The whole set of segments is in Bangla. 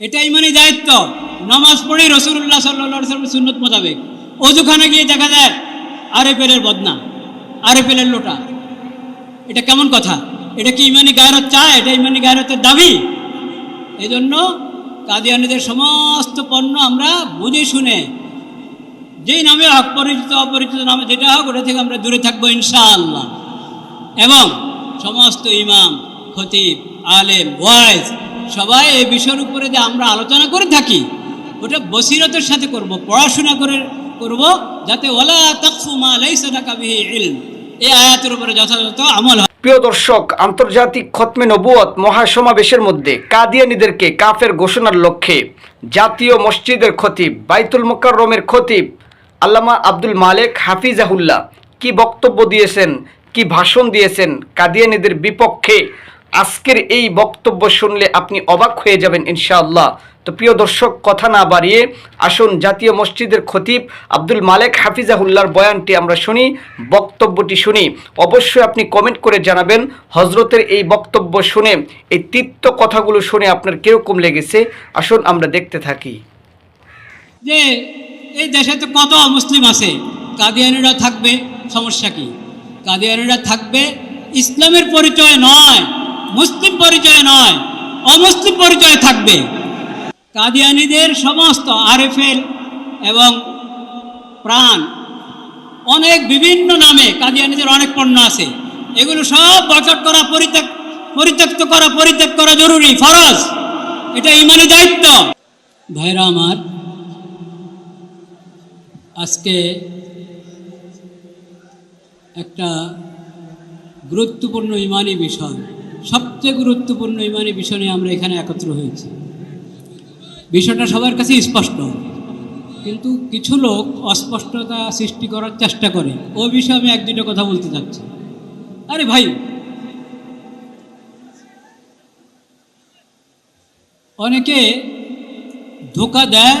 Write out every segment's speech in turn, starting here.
এটাই মানে দায়িত্ব। নামাজ পড়ে রসুল্লাহ সাল্লা সাল্লাম সুন্নত মোতাবেক। অজুখানে গিয়ে দেখা যায় আরেফেলের বদনা আরেফেলের লোটা। এটা কেমন কথা? এটা কি ইমানি গায়রত চায়? এটা ইমানি গায়রতের দাবি? এই জন্য কাদিয়ানিদের সমস্ত পণ্য আমরা বুঝে শুনে, যেই নামে হক, পরিচিত, অপরিচিত নামে যেটা হোক, ওটা থেকে আমরা দূরে থাকব ইনশাআল্লাহ। এবং সমস্ত ইমাম, খতিব, আলেম, ওয়াইজ সবাই এই বিষয়ের উপরে যে আমরা আলোচনা করে থাকি, ওটা বসিরতের সাথে করব, পড়াশোনা করে করব, যাতে ওলা এই আয়াতের উপরে যথাযথ আমল প্রিয় দর্শক, আন্তর্জাতিক খতমে মহাসমাবেশের মধ্যে কাদিয়ানিদেরকে কাফের ঘোষণার লক্ষ্যে জাতীয় মসজিদের খতিব, বাইতুল মোকাররমের খতিব আল্লামা আব্দুল মালেক হাফিজাহুল্লাহ কি বক্তব্য দিয়েছেন, কি ভাষণ দিয়েছেন কাদিয়ানিদের বিপক্ষে আজকের এই বক্তব্য শুনলে আপনি অবাক হয়ে যাবেন ইনশাআল্লাহ। তো প্রিয় দর্শক, কথা না বাড়িয়ে আসুন জাতীয় মসজিদের খতিব আব্দুল মালেক হাফিজাহুল্লাহর বয়ানটি আমরা শুনি, বক্তব্যটি শুনি। অবশ্যই আপনি কমেন্ট করে জানাবেন হজরতের এই বক্তব্য শুনে, এই তিক্ত কথাগুলো শুনে আপনার কীরকম লেগেছে? আসুন আমরা দেখতে থাকি। যে এই দেশে তো কত মুসলিম আছে, কাদিয়ানিরা থাকবে, সমস্যা কি? কাদিয়ানিরা থাকবে, ইসলামের পরিচয় নয়। মুসলিম পরিচয় নয়, অমুসলিম পরিচয় থাকবে। কাদিয়ানিদের সমস্ত আরএফএল এবং প্রাণ, অনেক বিভিন্ন নামে কাদিয়ানিদের অনেক পণ্য আছে। এগুলো সব বয়কট করা পরিত্যাগ পরিত্যক্ত করা পরিত্যাগ করা জরুরি, ফরজ। এটা ইমানি দায়িত্ব। ভাইরা আমার, আজকে একটা গুরুত্বপূর্ণ ইমানি বিষয়। সবচেয়ে গুরুত্বপূর্ণ ইমানি বিষয় নিয়ে আমরা এখানে একত্র হয়েছি। বিষয়টা সবার কাছে স্পষ্ট। কিন্তু কিছু লোক অস্পষ্টতা সৃষ্টি করার চেষ্টা করে। ও বিষয়ে আমি এক দুটো কথা বলতে চাচ্ছি। আরে ভাই! অনেকে ধোকা দেয়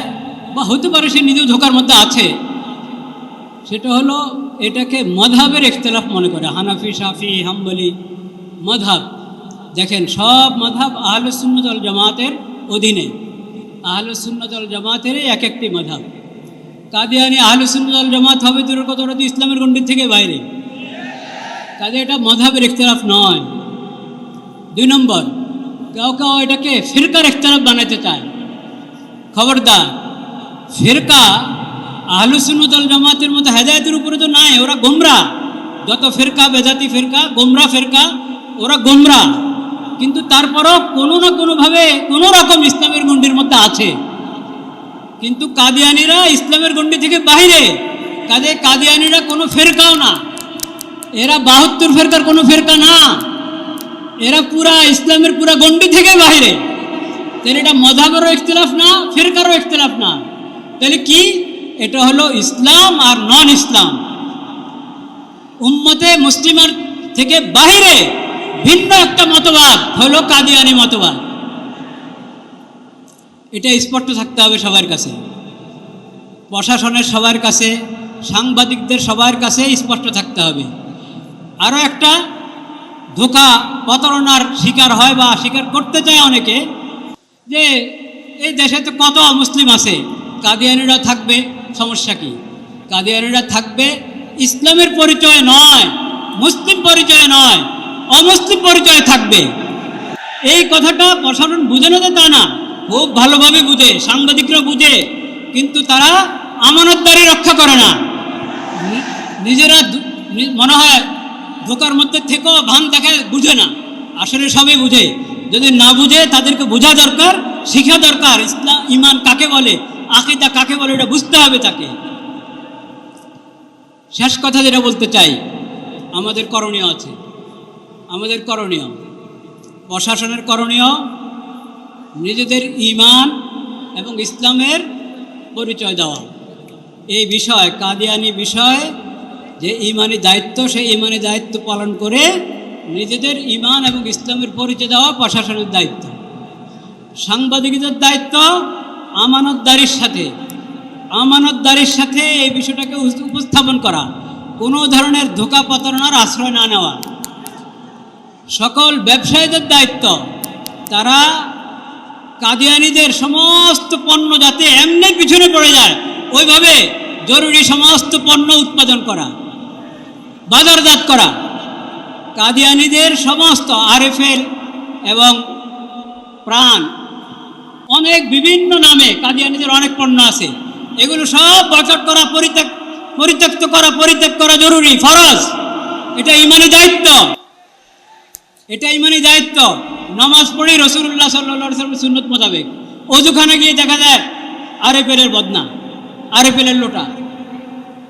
বা হতে পারে সে নিজেও ধোকার মধ্যে আছে। সেটা হলো এটাকে মধাবের ইখতলাফ মনে করে। হানাফি সাফি হাম্বলি মধাব। দেখেন, সব মধাব আহলুসুন্নতল জামাতের অধীনে। আহলুসুন্নতল জামাতেরই এক একটি মাধাব। কাদিয়ানি আহলুসুন্নতল জামাত হবে দূরের কথা তো ইসলামের গণ্ডির থেকে বাইরে। কাজে এটা মধাবের ইখতলাফ নয়। দুই নম্বর, কেউ কেউ এটাকে ফিরকার ইখতলাফ বানাতে চায়। খবরদার, ফিরকা আহলুসুন্নতল জামাতের মতো হেদায়তের উপরে তো নাই, ওরা গোমরা। যত ফেরকা, বেজাতি ফেরকা, গোমরা ফেরকা, ওরা গোমরা। কিন্তু তারপরও কোনো না কোনোভাবে কোনো রকম ইসলামের গণ্ডির মধ্যে আছে। কিন্তু কাদিয়ানিরা ইসলামের গণ্ডি থেকে বাহিরে, কাজে কাদিয়ানিরা কোনো ফেরকাও না। এরা বাহাত্তর ফেরকার কোনো ফেরকা না। এরা পুরা ইসলামের পুরা গণ্ডি থেকে বাইরে তাহলে এটা মধাবেরও ইখতলাফ না, ফেরকারও ইখতলাফ না। তাহলে কি? এটা হলো ইসলাম আর নন ইসলাম উম্মতে মুসলিমার থেকে বাইরে ভিন্ন একটা মতবাদ, হলো কাদিয়ানি মতবাদ। এটা স্পষ্ট থাকতে হবে সবার কাছে। প্রশাসনের সবার কাছে, সাংবাদিকদের সবার কাছে স্পষ্ট থাকতে হবে। আরও একটা, ধোকা প্রতারণার শিকার হয় বা স্বীকার করতে চায় অনেকে, যে এই দেশে তো কত মুসলিম আছে, কাদিয়ানিরা থাকবে, সমস্যা কি? কাদিয়ানিরা থাকবে, ইসলামের পরিচয় নয়, মুসলিম পরিচয় নয়। অমুসলিম পরিচয় থাকবে। এই কথাটা প্রসারণ বুঝে না তা না। খুব ভালোভাবে বুঝে, সাংবাদিকরা বুঝে, কিন্তু তারা আমানতদারি রক্ষা করে না। নিজেরা মনে হয় ধোকার মধ্যে থেকেও ভান দেখে বুঝে না। আসলে সবই বুঝে। যদি না বুঝে, তাদেরকে বোঝা দরকার, শিখা দরকার। ইসলাম ইমান কাকে বলে, আকিদা কাকে বলে, এটা বুঝতে হবে তাকে। শেষ কথা যেটা বলতে চাই, আমাদের করণীয় আছে। আমাদের করণীয়। প্রশাসনের করণীয় নিজেদের ইমান এবং ইসলামের পরিচয় দেওয়া। এই বিষয়, কাদিয়ানি বিষয়, যে ইমানি দায়িত্ব, সেই ইমানি দায়িত্ব পালন করে নিজেদের ইমান এবং ইসলামের পরিচয় দেওয়া প্রশাসনের দায়িত্ব। সাংবাদিকদের দায়িত্ব আমানতদারির সাথে। আমানতদারির সাথে এই বিষয়টাকে উপস্থাপন করা। কোনো ধরনের ধোকা প্রতারণার আশ্রয় না নেওয়া। সকল ব্যবসায়ীদের দায়িত্ব। তারা কাদিয়ানিদের সমস্ত পণ্য যাতে এমনি পিছনে পড়ে যায়, ওইভাবে জরুরি সমস্ত পণ্য উৎপাদন করা, বাজারজাত করা। কাদিয়ানিদের সমস্ত আরএফএল এবং প্রাণ, অনেক বিভিন্ন নামে কাদিয়ানিদের অনেক পণ্য আছে। এগুলো সব বয়কট করা পরিত্যাগ পরিত্যক্ত করা পরিত্যাগ করা জরুরি, ফরজ। এটা ইমানি দায়িত্ব। এটা ইমানি দায়িত্ব। নামাজ পড়ি রসুল্লাহ সাল্লা সুন্নত মোতাবেক অজুখানে গিয়ে দেখা যায় আরে পেলের বদনা আরে পেলের লোটা।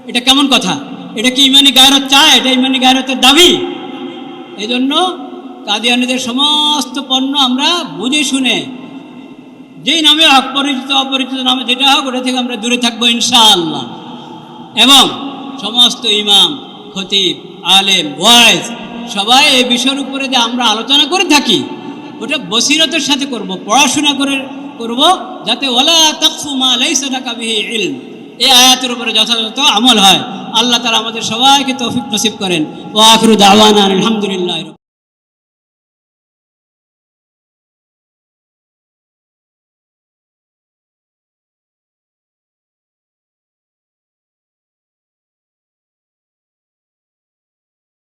এটা কেমন কথা? এটা কি ইমানি গায়রত চায়? এটা ইমানি গায়রতের দাবি? এই জন্য কাদিয়ানিদের সমস্ত পণ্য আমরা বুঝে শুনে, যেই নামে হোক পরিচিত অপরিচিত নামে যেটা হোক, ওটা থেকে আমরা দূরে থাকব ইনশাআল্লাহ। এবং সমস্ত ইমাম, খতিব, আলেম, ওয়াইজ সবাই এই বিষয়ের উপরে যে আমরা আলোচনা করে থাকি, ওটা বসিরতের সাথে করব, পড়াশোনা করে করব, যাতে ওলা তকফু মা লাইসা কাবিহি ইলম। এই আয়াতের উপরে যথাযথ আমল হয়। আল্লাহ তালা আমাদের সবাইকে তৌফিক নসিব করেন। ও আখরু দাওয়ানা আলহামদুলিল্লাহ।